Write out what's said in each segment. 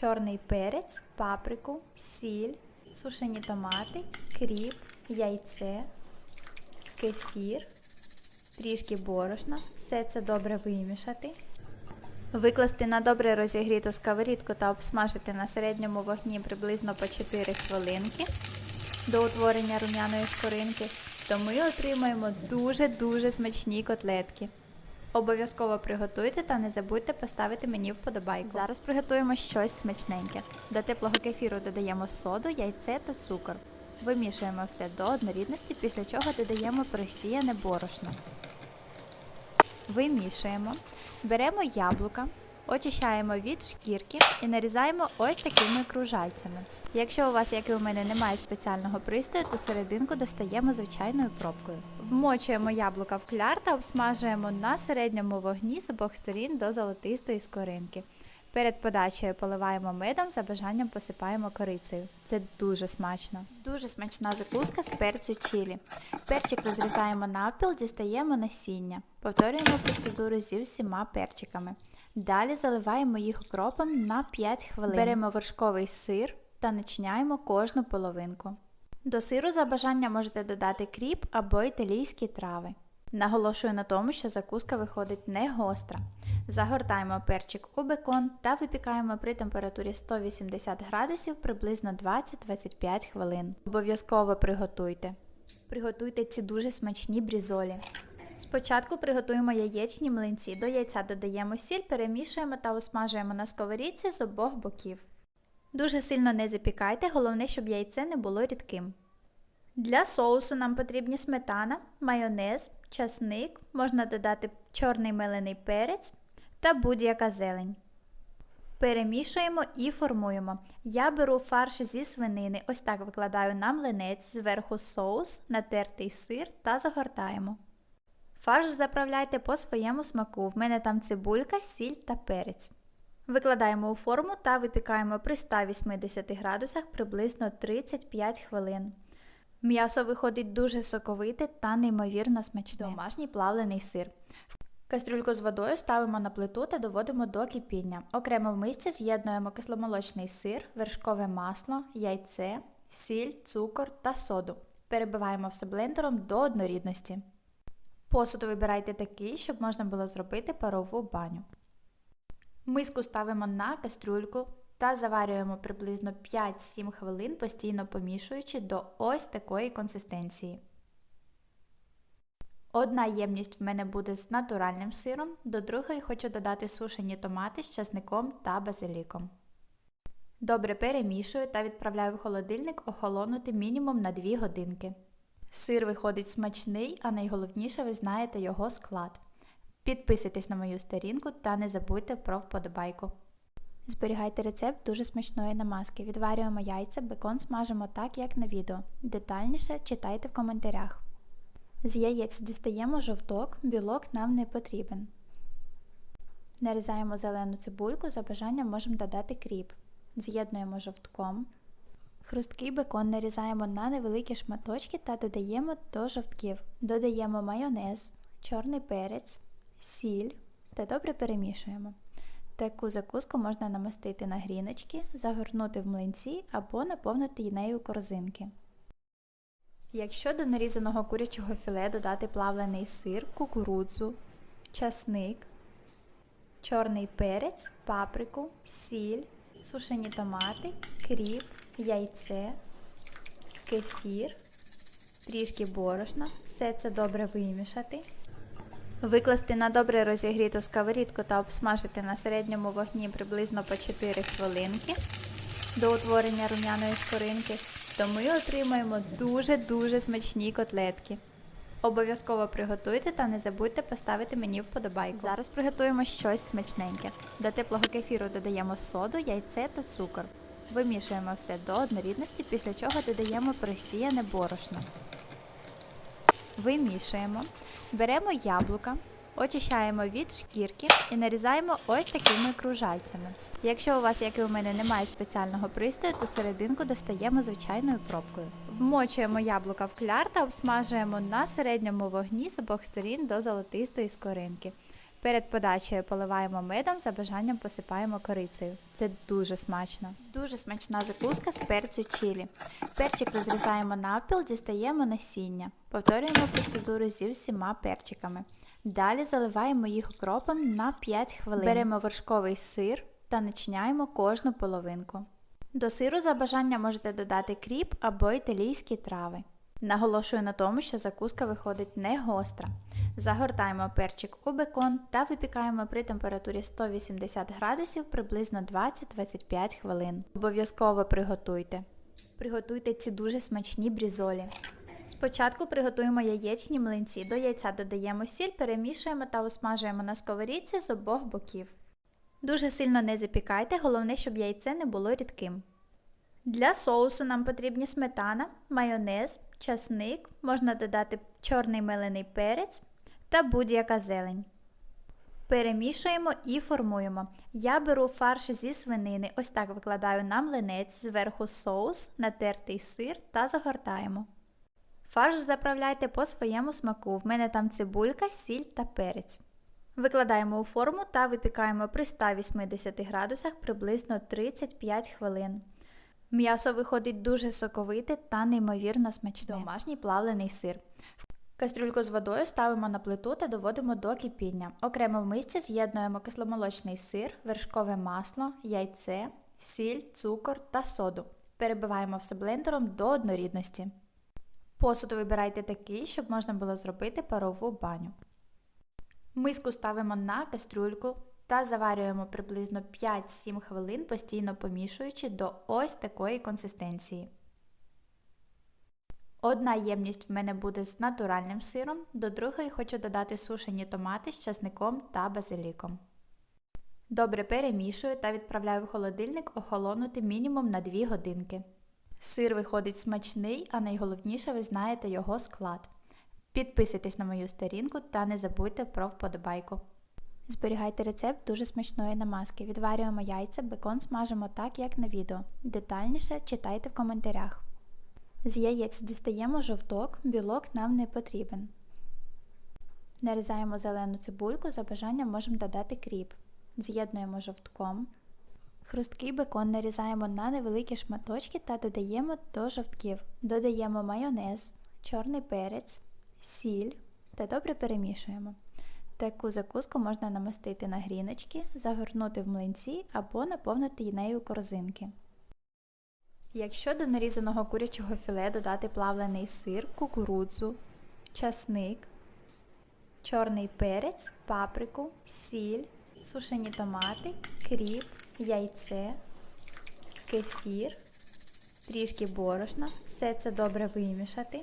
чорний перець, паприку, сіль, сушені томати, кріп, яйце, кефір, трішки борошна. Все це добре вимішати. Викласти на добре розігріту сковорідку та обсмажити на середньому вогні приблизно по 4 хвилинки до утворення рум'яної скоринки, то ми отримаємо дуже-дуже смачні котлетки. Обов'язково приготуйте та не забудьте поставити мені вподобайку. Зараз приготуємо щось смачненьке. До теплого кефіру додаємо соду, яйце та цукор. Вимішуємо все до однорідності, після чого додаємо просіяне борошно. Вимішуємо, беремо яблука, очищаємо від шкірки і нарізаємо ось такими кружальцями. Якщо у вас, як і у мене, немає спеціального пристрою, то серединку достаємо звичайною пробкою. Вмочуємо яблука в кляр та обсмажуємо на середньому вогні з обох сторін до золотистої скоринки. Перед подачею поливаємо медом, за бажанням посипаємо корицею. Це дуже смачно. Дуже смачна закуска з перцю чилі. Перчик розрізаємо навпіл, дістаємо насіння. Повторюємо процедуру зі всіма перчиками. Далі заливаємо їх окропом на 5 хвилин. Беремо вершковий сир та начиняємо кожну половинку. До сиру за бажанням можете додати кріп або італійські трави. Наголошую на тому, що закуска виходить не гостра. Загортаємо перчик у бекон та випікаємо при температурі 180 градусів приблизно 20-25 хвилин. Обов'язково приготуйте. Приготуйте ці дуже смачні брізолі. Спочатку приготуємо яєчні млинці. До яйця додаємо сіль, перемішуємо та осмажуємо на сковорідці з обох боків. Дуже сильно не запікайте, головне, щоб яйце не було рідким. Для соусу нам потрібні сметана, майонез, часник, можна додати чорний мелений перець та будь-яка зелень. Перемішуємо і формуємо. Я беру фарш зі свинини, ось так викладаю на млинець, зверху соус, натертий сир та загортаємо. Фарш заправляйте по своєму смаку. В мене там цибулька, сіль та перець. Викладаємо у форму та випікаємо при 180 градусах приблизно 35 хвилин. М'ясо виходить дуже соковите та неймовірно смачне. Домашній плавлений сир. Кастрюльку з водою ставимо на плиту та доводимо до кипіння. Окремо в мисці з'єднуємо кисломолочний сир, вершкове масло, яйце, сіль, цукор та соду. Перебиваємо все блендером до однорідності. Посуд вибирайте такий, щоб можна було зробити парову баню. Миску ставимо на кастрюльку та заварюємо приблизно 5-7 хвилин, постійно помішуючи до ось такої консистенції. Одна ємність в мене буде з натуральним сиром, до другої хочу додати сушені томати з часником та базиліком. Добре перемішую та відправляю в холодильник охолонути мінімум на 2 годинки. Сир виходить смачний, а найголовніше ви знаєте його склад. Підписуйтесь на мою сторінку та не забудьте про вподобайку. Зберігайте рецепт дуже смачної намазки. Відварюємо яйця, бекон смажимо так, як на відео. Детальніше читайте в коментарях. З яєць дістаємо жовток, білок нам не потрібен. Нарізаємо зелену цибульку, за бажанням можемо додати кріп. З'єднуємо жовтком. Хрусткий бекон нарізаємо на невеликі шматочки та додаємо до жовтків. Додаємо майонез, чорний перець, сіль та добре перемішуємо. Таку закуску можна намастити на гріночки, загорнути в млинці або наповнити нею корзинки. Якщо до нарізаного курячого філе додати плавлений сир, кукурудзу, часник, чорний перець, паприку, сіль, сушені томати, кріп, яйце, кефір, трішки борошна, все це добре вимішати. Викласти на добре розігріту сковорідку та обсмажити на середньому вогні приблизно по 4 хвилинки до утворення рум'яної скоринки, то ми отримаємо дуже-дуже смачні котлетки. Обов'язково приготуйте та не забудьте поставити мені вподобайку. Зараз приготуємо щось смачненьке. До теплого кефіру додаємо соду, яйце та цукор. Вимішуємо все до однорідності, після чого додаємо просіяне борошно. Вимішуємо, беремо яблука, очищаємо від шкірки і нарізаємо ось такими кружальцями. Якщо у вас, як і у мене, немає спеціального пристрою, то серединку достаємо звичайною пробкою. Вмочуємо яблука в кляр та обсмажуємо на середньому вогні з обох сторін до золотистої скоринки. Перед подачею поливаємо медом, за бажанням посипаємо корицею. Це дуже смачно. Дуже смачна закуска з перцю чилі. Перчик розрізаємо навпіл, дістаємо насіння. Повторюємо процедуру зі всіма перчиками. Далі заливаємо їх окропом на 5 хвилин. Беремо вершковий сир та начиняємо кожну половинку. До сиру за бажанням можете додати кріп або італійські трави. Наголошую на тому, що закуска виходить не гостра. Загортаємо перчик у бекон та випікаємо при температурі 180 градусів приблизно 20-25 хвилин. Обов'язково приготуйте. Приготуйте ці дуже смачні брізолі. Спочатку приготуємо яєчні млинці. До яйця додаємо сіль, перемішуємо та осмажуємо на сковорідці з обох боків. Дуже сильно не запікайте, головне, щоб яйце не було рідким. Для соусу нам потрібні сметана, майонез, часник, можна додати чорний мелений перець та будь-яка зелень. Перемішуємо і формуємо. Я беру фарш зі свинини, ось так викладаю на млинець, зверху соус, натертий сир та загортаємо. Фарш заправляйте по своєму смаку. В мене там цибулька, сіль та перець. Викладаємо у форму та випікаємо при 180 градусах приблизно 35 хвилин. М'ясо виходить дуже соковите та неймовірно смачне. Домашній плавлений сир. Кастрюльку з водою ставимо на плиту та доводимо до кипіння. Окремо в мисці з'єднуємо кисломолочний сир, вершкове масло, яйце, сіль, цукор та соду. Перебиваємо все блендером до однорідності. Посуд вибирайте такий, щоб можна було зробити парову баню. Миску ставимо на кастрюльку та заварюємо приблизно 5-7 хвилин, постійно помішуючи до ось такої консистенції. Одна ємність в мене буде з натуральним сиром, до другої хочу додати сушені томати з часником та базиліком. Добре перемішую та відправляю в холодильник охолонути мінімум на 2 годинки. Сир виходить смачний, а найголовніше ви знаєте його склад. Підписуйтесь на мою сторінку та не забудьте про вподобайку. Зберігайте рецепт дуже смачної намазки. Відварюємо яйця, бекон смажимо так, як на відео. Детальніше читайте в коментарях. З яєць дістаємо жовток, білок нам не потрібен. Нарізаємо зелену цибульку, за бажанням можемо додати кріп. З'єднуємо жовтком. Хрусткий бекон нарізаємо на невеликі шматочки та додаємо до жовтків. Додаємо майонез, чорний перець, сіль та добре перемішуємо. Таку закуску можна намастити на гріночки, загорнути в млинці або наповнити нею корзинки. Якщо до нарізаного курячого філе додати плавлений сир, кукурудзу, часник, чорний перець, паприку, сіль, сушені томати, кріп, яйце, кефір, трішки борошна, все це добре вимішати.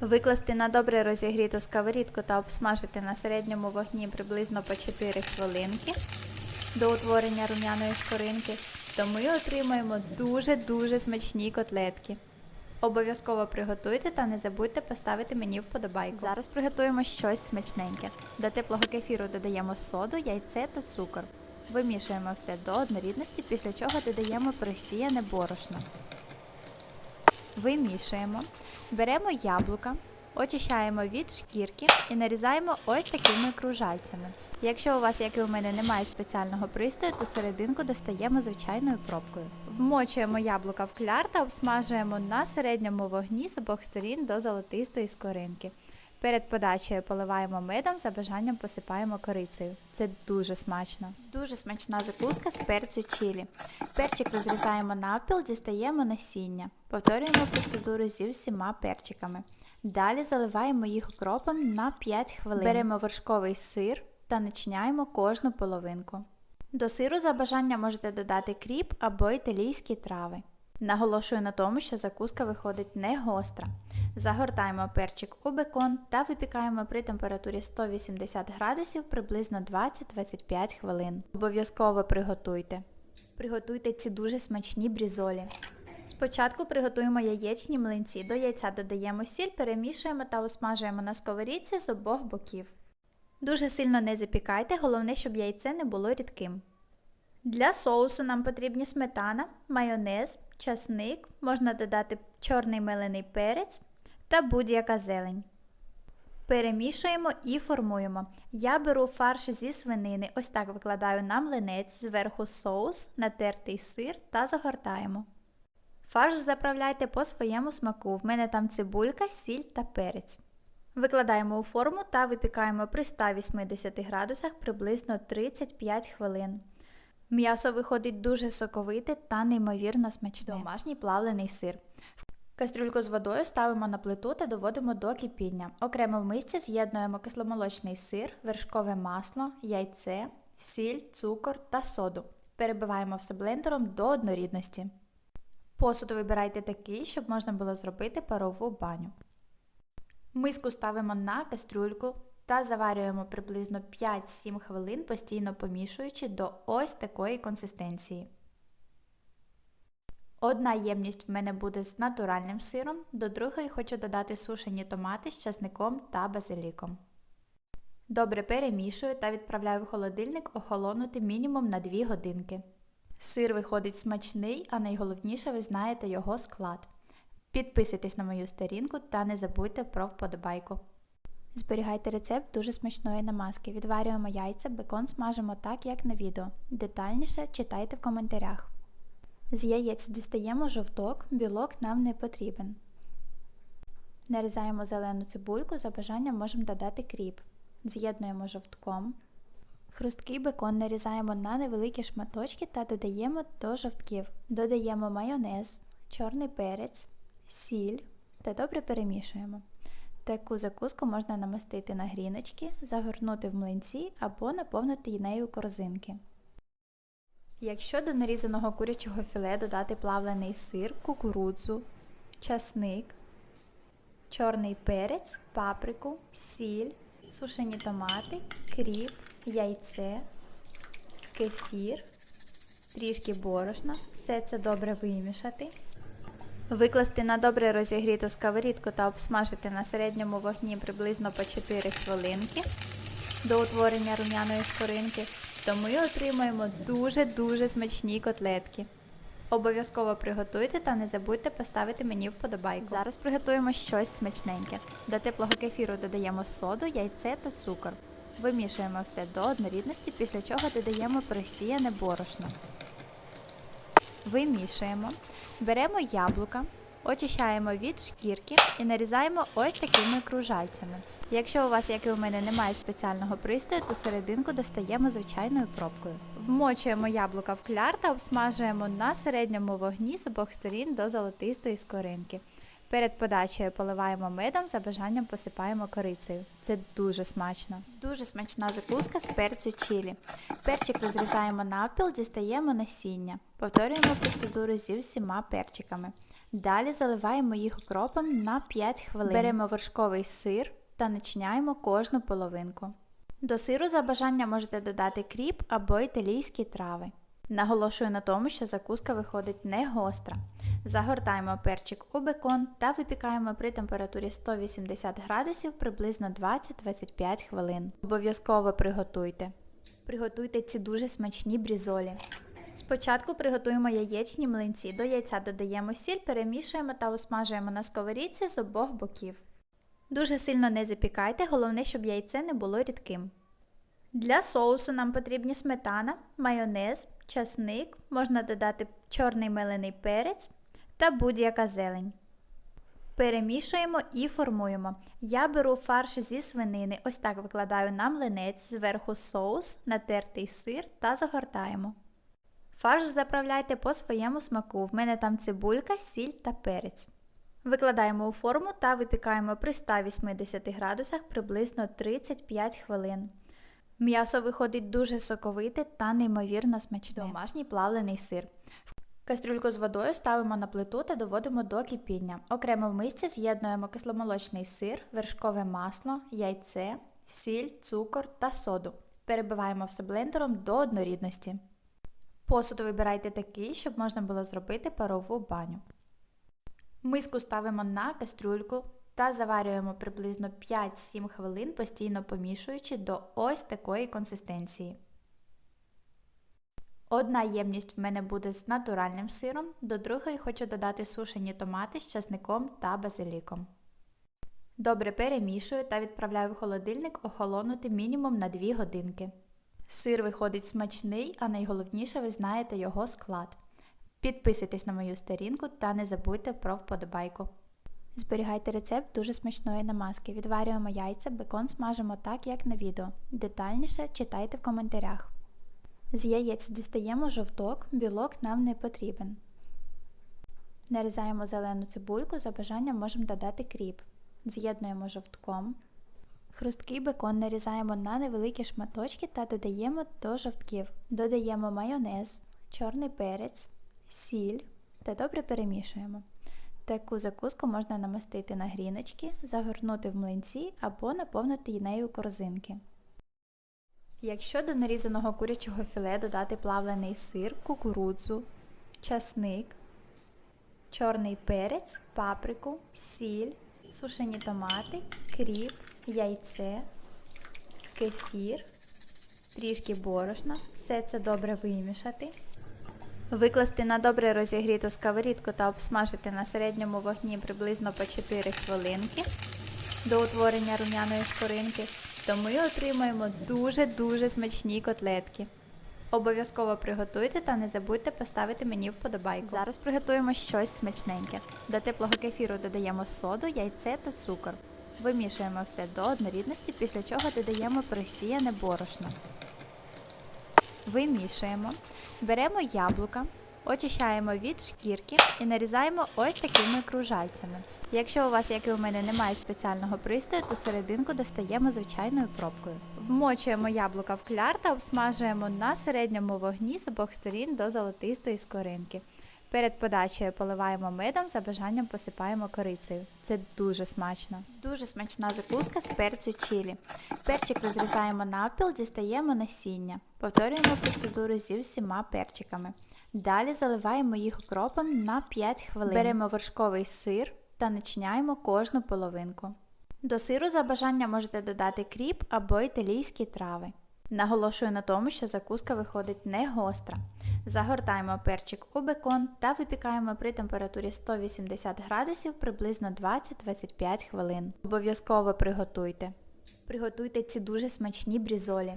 Викласти на добре розігріту сковорідку та обсмажити на середньому вогні приблизно по 4 хвилинки до утворення рум'яної скоринки, то ми отримаємо дуже-дуже смачні котлетки. Обов'язково приготуйте та не забудьте поставити мені вподобайку. Зараз приготуємо щось смачненьке. До теплого кефіру додаємо соду, яйце та цукор. Вимішуємо все до однорідності, після чого додаємо просіяне борошно. Вимішуємо, беремо яблука, очищаємо від шкірки і нарізаємо ось такими кружальцями. Якщо у вас, як і у мене, немає спеціального пристрою, то серединку достаємо звичайною пробкою. Вмочуємо яблука в кляр та обсмажуємо на середньому вогні з обох сторін до золотистої скоринки. Перед подачею поливаємо медом, за бажанням посипаємо корицею. Це дуже смачно. Дуже смачна закуска з перцю чилі. Перчик розрізаємо навпіл, дістаємо насіння. Повторюємо процедуру зі всіма перчиками. Далі заливаємо їх окропом на 5 хвилин. Беремо вершковий сир та начиняємо кожну половинку. До сиру за бажанням можете додати кріп або італійські трави. Наголошую на тому, що закуска виходить не гостра. Загортаємо перчик у бекон та випікаємо при температурі 180 градусів приблизно 20-25 хвилин. Обов'язково приготуйте. Приготуйте ці дуже смачні брізолі. Спочатку приготуємо яєчні млинці. До яйця додаємо сіль, перемішуємо та осмажуємо на сковорідці з обох боків. Дуже сильно не запікайте, головне, щоб яйце не було рідким. Для соусу нам потрібні сметана, майонез, часник, можна додати чорний мелений перець та будь-яка зелень. Перемішуємо і формуємо. Я беру фарш зі свинини, ось так викладаю на млинець, зверху соус, натертий сир та загортаємо. Фарш заправляйте по своєму смаку. В мене там цибулька, сіль та перець. Викладаємо у форму та випікаємо при 180 градусах приблизно 35 хвилин. М'ясо виходить дуже соковите та неймовірно смачне. Домашній плавлений сир. Кастрюльку з водою ставимо на плиту та доводимо до кипіння. Окремо в мисці з'єднуємо кисломолочний сир, вершкове масло, яйце, сіль, цукор та соду. Перебиваємо все блендером до однорідності. Посуд вибирайте такий, щоб можна було зробити парову баню. Миску ставимо на кастрюльку та заварюємо приблизно 5-7 хвилин, постійно помішуючи до ось такої консистенції. Одна ємність в мене буде з натуральним сиром, до другої хочу додати сушені томати з часником та базиліком. Добре перемішую та відправляю в холодильник охолонути мінімум на 2 годинки. Сир виходить смачний, а найголовніше ви знаєте його склад. Підписуйтесь на мою сторінку та не забудьте про вподобайку. Зберігайте рецепт дуже смачної намазки. Відварюємо яйця, бекон смажимо так, як на відео. Детальніше читайте в коментарях. З яєць дістаємо жовток, білок нам не потрібен. Нарізаємо зелену цибульку, за бажанням можемо додати кріп. З'єднуємо жовтком. Хрусткий бекон нарізаємо на невеликі шматочки та додаємо до жовтків. Додаємо майонез, чорний перець, сіль та добре перемішуємо. Таку закуску можна намастити на гріночки, загорнути в млинці або наповнити нею корзинки. Якщо до нарізаного курячого філе додати плавлений сир, кукурудзу, часник, чорний перець, паприку, сіль, сушені томати, кріп, яйце, кефір, трішки борошна, все це добре вимішати. Викласти на добре розігріту сковорідку та обсмажити на середньому вогні приблизно по 4 хвилинки до утворення рум'яної скоринки, то ми отримаємо дуже-дуже смачні котлетки. Обов'язково приготуйте та не забудьте поставити мені вподобайку. Зараз приготуємо щось смачненьке. До теплого кефіру додаємо соду, яйце та цукор. Вимішуємо все до однорідності, після чого додаємо просіяне борошно. Вимішуємо, беремо яблука, очищаємо від шкірки і нарізаємо ось такими кружальцями. Якщо у вас, як і у мене, немає спеціального пристрою, то серединку достаємо звичайною пробкою. Вмочуємо яблука в кляр та обсмажуємо на середньому вогні з обох сторін до золотистої скоринки. Перед подачею поливаємо медом, за бажанням посипаємо корицею. Це дуже смачно. Дуже смачна закуска з перцю чилі. Перчик розрізаємо навпіл, дістаємо насіння. Повторюємо процедуру зі всіма перчиками. Далі заливаємо їх окропом на 5 хвилин. Беремо вершковий сир та начиняємо кожну половинку. До сиру за бажанням можете додати кріп або італійські трави. Наголошую на тому, що закуска виходить не гостра. Загортаємо перчик у бекон та випікаємо при температурі 180 градусів приблизно 20-25 хвилин. Обов'язково приготуйте. Приготуйте ці дуже смачні брізолі. Спочатку приготуємо яєчні млинці. До яйця додаємо сіль, перемішуємо та осмажуємо на сковорідці з обох боків. Дуже сильно не запікайте, головне, щоб яйце не було рідким. Для соусу нам потрібні сметана, майонез, часник, можна додати чорний мелений перець та будь-яка зелень. Перемішуємо і формуємо. Я беру фарш зі свинини, ось так викладаю на млинець, зверху соус, натертий сир та загортаємо. Фарш заправляйте по своєму смаку. В мене там цибулька, сіль та перець. Викладаємо у форму та випікаємо при 180 градусах приблизно 35 хвилин. М'ясо виходить дуже соковите та неймовірно смачне. Домашній плавлений сир. Кастрюльку з водою ставимо на плиту та доводимо до кипіння. Окремо в мисці з'єднуємо кисломолочний сир, вершкове масло, яйце, сіль, цукор та соду. Перебиваємо все блендером до однорідності. Посуд вибирайте такий, щоб можна було зробити парову баню. Миску ставимо на кастрюльку та заварюємо приблизно 5-7 хвилин, постійно помішуючи до ось такої консистенції. Одна ємність в мене буде з натуральним сиром, до другої хочу додати сушені томати з часником та базиліком. Добре перемішую та відправляю в холодильник охолонути мінімум на 2 годинки. Сир виходить смачний, а найголовніше ви знаєте його склад. Підписуйтесь на мою сторінку та не забудьте про вподобайку. Зберігайте рецепт дуже смачної намазки. Відварюємо яйця, бекон смажимо так, як на відео. Детальніше читайте в коментарях. З яєць дістаємо жовток, білок нам не потрібен. Нарізаємо зелену цибульку, за бажанням можемо додати кріп. З'єднуємо жовтком. Хрусткий бекон нарізаємо на невеликі шматочки та додаємо до жовтків. Додаємо майонез, чорний перець, сіль та добре перемішуємо. Таку закуску можна намастити на гріночки, загорнути в млинці або наповнити нею корзинки. Якщо до нарізаного курячого філе додати плавлений сир, кукурудзу, часник, чорний перець, паприку, сіль, сушені томати, кріп, яйце, кефір, трішки борошна, все це добре вимішати. Викласти на добре розігріту сковорідку та обсмажити на середньому вогні приблизно по 4 хвилинки до утворення рум'яної скоринки, то ми отримаємо дуже-дуже смачні котлетки. Обов'язково приготуйте та не забудьте поставити мені вподобайку. Зараз приготуємо щось смачненьке. До теплого кефіру додаємо соду, яйце та цукор. Вимішуємо все до однорідності, після чого додаємо просіяне борошно. Вимішуємо, беремо яблука, очищаємо від шкірки і нарізаємо ось такими кружальцями. Якщо у вас, як і у мене, немає спеціального пристрою, то серединку достаємо звичайною пробкою. Вмочуємо яблука в кляр та обсмажуємо на середньому вогні з обох сторін до золотистої скоринки. Перед подачею поливаємо медом, за бажанням посипаємо корицею. Це дуже смачно. Дуже смачна закуска з перцю чилі. Перчик розрізаємо навпіл, дістаємо насіння. Повторюємо процедуру зі всіма перчиками. Далі заливаємо їх окропом на 5 хвилин. Беремо вершковий сир та начиняємо кожну половинку. До сиру за бажанням можете додати кріп або італійські трави. Наголошую на тому, що закуска виходить не гостра. Загортаємо перчик у бекон та випікаємо при температурі 180 градусів приблизно 20-25 хвилин. Обов'язково приготуйте. Приготуйте ці дуже смачні брізолі.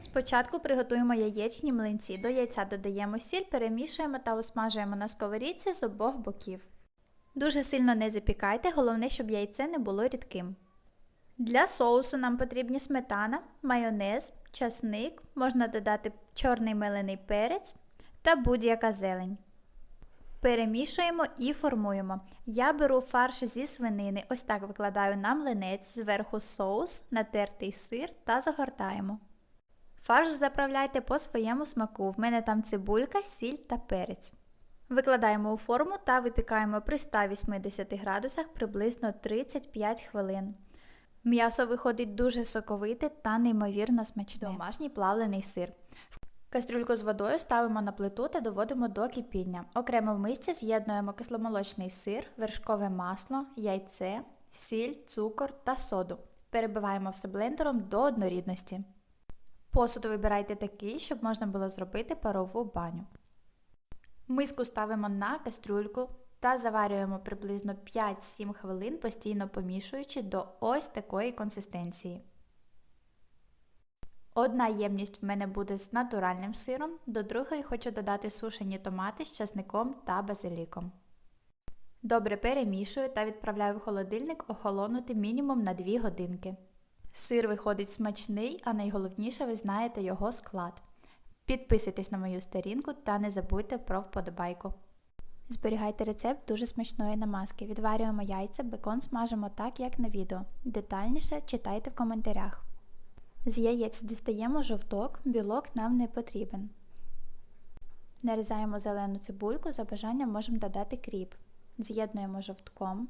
Спочатку приготуємо яєчні млинці. До яйця додаємо сіль, перемішуємо та осмажуємо на сковорідці з обох боків. Дуже сильно не запікайте, головне, щоб яйце не було рідким. Для соусу нам потрібні сметана, майонез, часник, можна додати чорний мелений перець та будь-яка зелень. Перемішуємо і формуємо. Я беру фарш зі свинини, ось так викладаю на млинець, зверху соус, натертий сир та загортаємо. Фарш заправляйте по своєму смаку. В мене там цибулька, сіль та перець. Викладаємо у форму та випікаємо при 180 градусах приблизно 35 хвилин. М'ясо виходить дуже соковите та неймовірно смачне. Домашній плавлений сир. Кастрюльку з водою ставимо на плиту та доводимо до кипіння. Окремо в мисці з'єднуємо кисломолочний сир, вершкове масло, яйце, сіль, цукор та соду. Перебиваємо все блендером до однорідності. Посуд вибирайте такий, щоб можна було зробити парову баню. Миску ставимо на кастрюльку та заварюємо приблизно 5-7 хвилин, постійно помішуючи до ось такої консистенції. Одна ємність в мене буде з натуральним сиром, до другої хочу додати сушені томати з часником та базиліком. Добре перемішую та відправляю в холодильник охолонути мінімум на 2 годинки. Сир виходить смачний, а найголовніше ви знаєте його склад. Підписуйтесь на мою сторінку та не забудьте про вподобайку. Зберігайте рецепт дуже смачної намазки. Відварюємо яйця, бекон смажимо так, як на відео. Детальніше читайте в коментарях. З яєць дістаємо жовток, білок нам не потрібен. Нарізаємо зелену цибульку, за бажанням можемо додати кріп. З'єднуємо жовтком.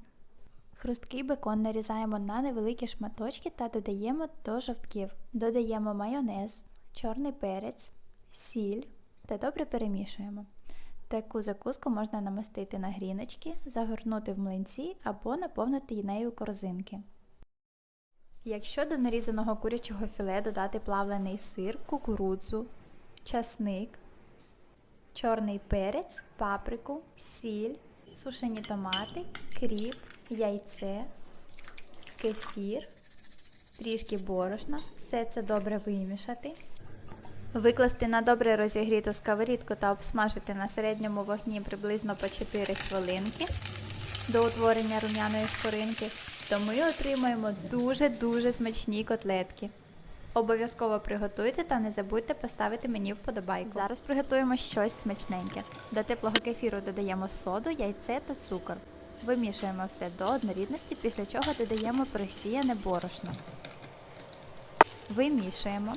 Хрусткий бекон нарізаємо на невеликі шматочки та додаємо до жовтків. Додаємо майонез, чорний перець, сіль та добре перемішуємо. Таку закуску можна намастити на гріночки, загорнути в млинці або наповнити нею корзинки. Якщо до нарізаного курячого філе додати плавлений сир, кукурудзу, часник, чорний перець, паприку, сіль, сушені томати, кріп, яйце, кефір, трішки борошна, все це добре вимішати. Викласти на добре розігріту сковорідку та обсмажити на середньому вогні приблизно по 4 хвилинки до утворення рум'яної скоринки, то ми отримаємо дуже-дуже смачні котлетки. Обов'язково приготуйте та не забудьте поставити мені вподобайку. Зараз приготуємо щось смачненьке. До теплого кефіру додаємо соду, яйце та цукор. Вимішуємо все до однорідності, після чого додаємо просіяне борошно. Вимішуємо,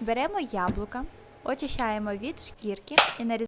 беремо яблука, очищаємо від шкірки і нарізаємо.